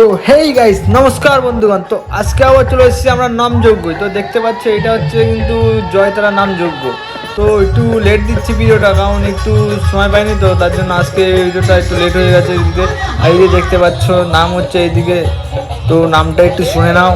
তো hey guys নমস্কার বন্ধুগণ। তো আজকে আবার চলে এসেছি আমরা নামযজ্ঞ তো দেখতে পাচ্ছ, এটা হচ্ছে কিন্তু জয়তারা নামযজ্ঞ। তো একটু লেট দিচ্ছি ভিডিওটা, কারণ একটু সময় পাইনি তো, তার জন্য আজকে ভিডিওটা একটু লেট হয়ে গেছে এদিকে। আর দেখতে পাচ্ছ, নাম হচ্ছে এইদিকে তো নামটা একটু শুনে নাও।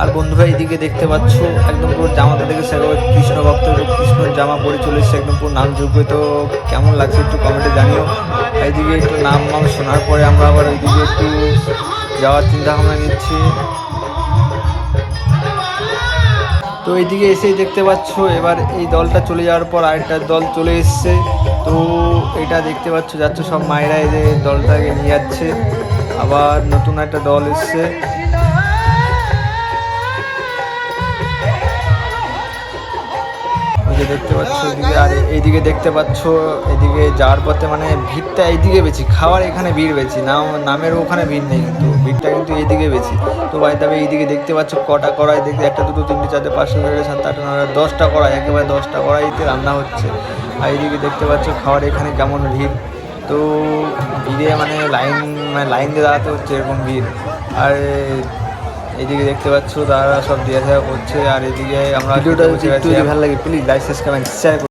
আর বন্ধুরা, এইদিকে দেখতে পাচ্ছ, একদম পুরো জামাতে থেকে সেরকম কৃষ্ণ ভক্ত কৃষ্ণর জামা পরে চলে এসছে, একদম পুরো নাম যোগ্য তো কেমন লাগছে একটু কমেন্টে জানিও। এইদিকে একটু নাম নাম শোনার পরে আমরা আবার ওইদিকে একটু যাওয়ার চিন্তা ভাবনা নিচ্ছি। তো এইদিকে এসেই দেখতে পাচ্ছ, এবার এই দলটা চলে যাওয়ার পর আরেকটা দল চলে এসছে। তো এটা দেখতে পাচ্ছ, যাচ্ছ সব মায়েরা এদের দলটাকে নিয়ে যাচ্ছে। আবার নতুন একটা দল এসছে। দেখতে পাচ্ছ, এদিকে আর এইদিকে দেখতে পাচ্ছ, এদিকে যাওয়ার পথে মানে ভিড়টা এইদিকে বেশি। খাওয়ার এখানে ভিড় বেশি, নাম নামের ওখানে ভিড় নেই কিন্তু, ভিড়টা কিন্তু এইদিকে বেশি। তো ভাই তবে এইদিকে দেখতে পাচ্ছ কটা কড়াই, দেখতে একটা, দুটো, তিনটে, চারটে পাঁচশো ছয়টা সাত আট নয় দশটা কড়াই, একেবারে দশটা কড়াইতে রান্না হচ্ছে। আর এইদিকে দেখতে পাচ্ছ খাওয়ার এখানে কেমন ভিড়। তো ভিড়ে মানে লাইন মানে লাইন দিয়ে দাঁড়াতে হচ্ছে এরকম ভিড়। আর এদিকে দেখতে পাচ্ছ তারা সব দেওয়া দেওয়া করছে আর এদিকে আমরা ভিডিওটা যদি ভালো লাগে প্লিজ লাইক সাবস্ক্রাইব শেয়ার